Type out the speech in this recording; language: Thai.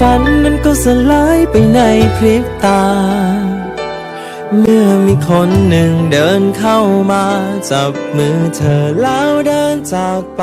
ฝันนั้นก็สลายไปในพริบตา เมื่อมีคนหนึ่งเดินเข้ามา จับมือเธอแล้วเดินจากไป